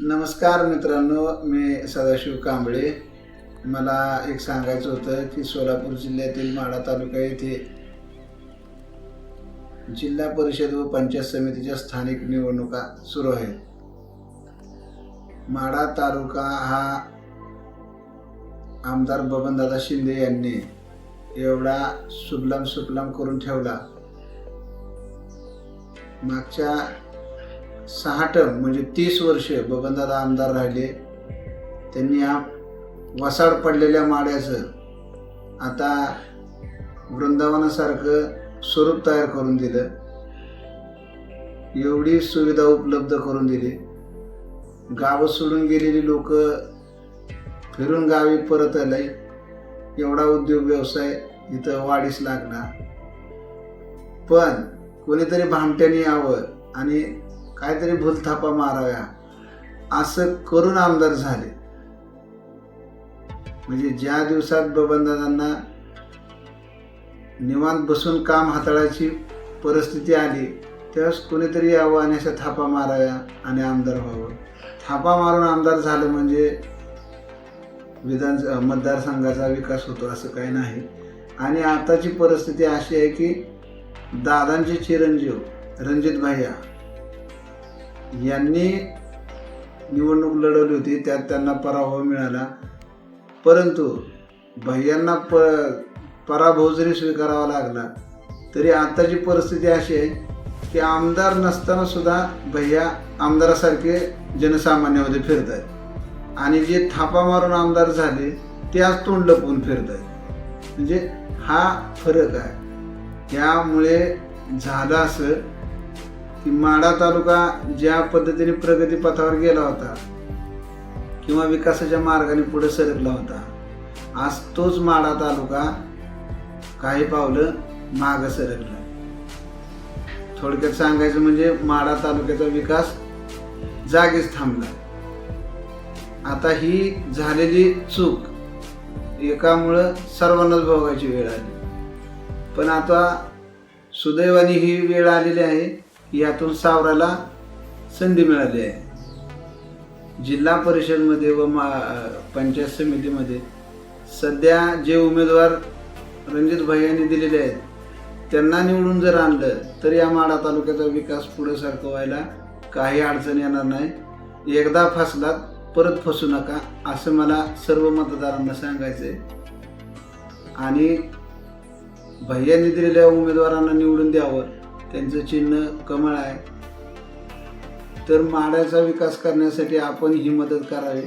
नमस्कार मित्रांनो मी सदाशिव कांबळे. मला एक सांगायचं होतं की सोलापूर जिल्ह्यातील माढा तालुका येथे जिल्हा परिषद व पंचायत समितीच्या स्थानिक निवडणुका सुरू आहेत. माढा तालुका हा आमदार बबनदादा शिंदे यांनी एवढा सुबलाम सुफलाम करून ठेवला. मागच्या सहा टर्म म्हणजे तीस वर्ष बबनदादा आमदार राहिले. त्यांनी या वसाड पडलेल्या माड्याचं आता वृंदावनासारखं स्वरूप तयार करून दिलं. एवढी सुविधा उपलब्ध करून दिली. गावं सोडून गेलेली लोक फिरून गावी परत आले. एवढा उद्योग व्यवसाय इथं वाढीस लागला. पण कोणीतरी भामट्याने यावं आणि काहीतरी भूलथापा माराव्या. असं करून आमदार झाले. म्हणजे ज्या दिवसात बबनदादांना निवांत बसून काम हाताळायची परिस्थिती आली त्यावेळेस कोणीतरी यावं आणि अशा थापा माराव्या आणि आमदार व्हावं. थापा मारून आमदार झालं म्हणजे विधान मतदारसंघाचा विकास होतो असं काही नाही. आणि आताची परिस्थिती अशी आहे की दादांचे चिरंजीव रणजित भैया यांनी निवडणूक लढवली होती त्यात त्यांना पराभव मिळाला. परंतु भैयांना प पराभव जरी स्वीकारावा लागला तरी आताची परिस्थिती अशी आहे की आमदार नसताना सुद्धा भैया आमदारासारखे जनसामान्यामध्ये फिरत आहेत आणि जे थापा मारून आमदार झाले ते आज तोंड लपवून फिरत आहेत म्हणजे हा फरक आहे. त्यामुळे झालं असं की माढा तालुका ज्या पद्धतीने प्रगतीपथावर गेला होता किंवा विकासाच्या मार्गाने पुढे सरकला होता आज तोच माढा तालुका काही पावलं मागं सरकला. थोडक्यात सांगायचं म्हणजे माढा तालुक्याचा विकास जागीच थांबला. आता ही झालेली चूक एकामुळं सर्वांनाच भोगायची वेळ आली. पण आता सुदैवाने ही वेळ आलेली आहे. यातून सावराला संधी मिळाली आहे. जिल्हा परिषदमध्ये व मा पंचायत समितीमध्ये सध्या जे उमेदवार रणजित भैयांनी दिलेले आहेत त्यांना निवडून जर आणलं तर या माडा तालुक्याचा विकास पुढे सारखं व्हायला काही अडचण येणार नाही. एकदा फसलात परत फसू नका असं मला सर्व मतदारांना सांगायचं आहे आणि भैयांनी दिलेल्या उमेदवारांना निवडून द्यावं त्यांचं चिन्ह कमळ आहे. तर माड्याचा विकास करण्यासाठी आपण ही मदत करावी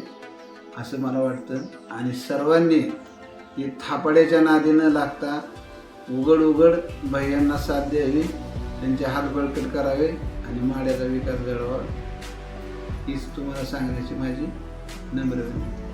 असं मला वाटतं. आणि सर्वांनी ही थापड्याच्या नादी न लागता उघड उघड भैयांना साथ द्यावी त्यांचे हात बळकट करावे आणि माड्याचा विकास घडवा हीच तुम्हाला सांगण्याची माझी नम्र विनंती.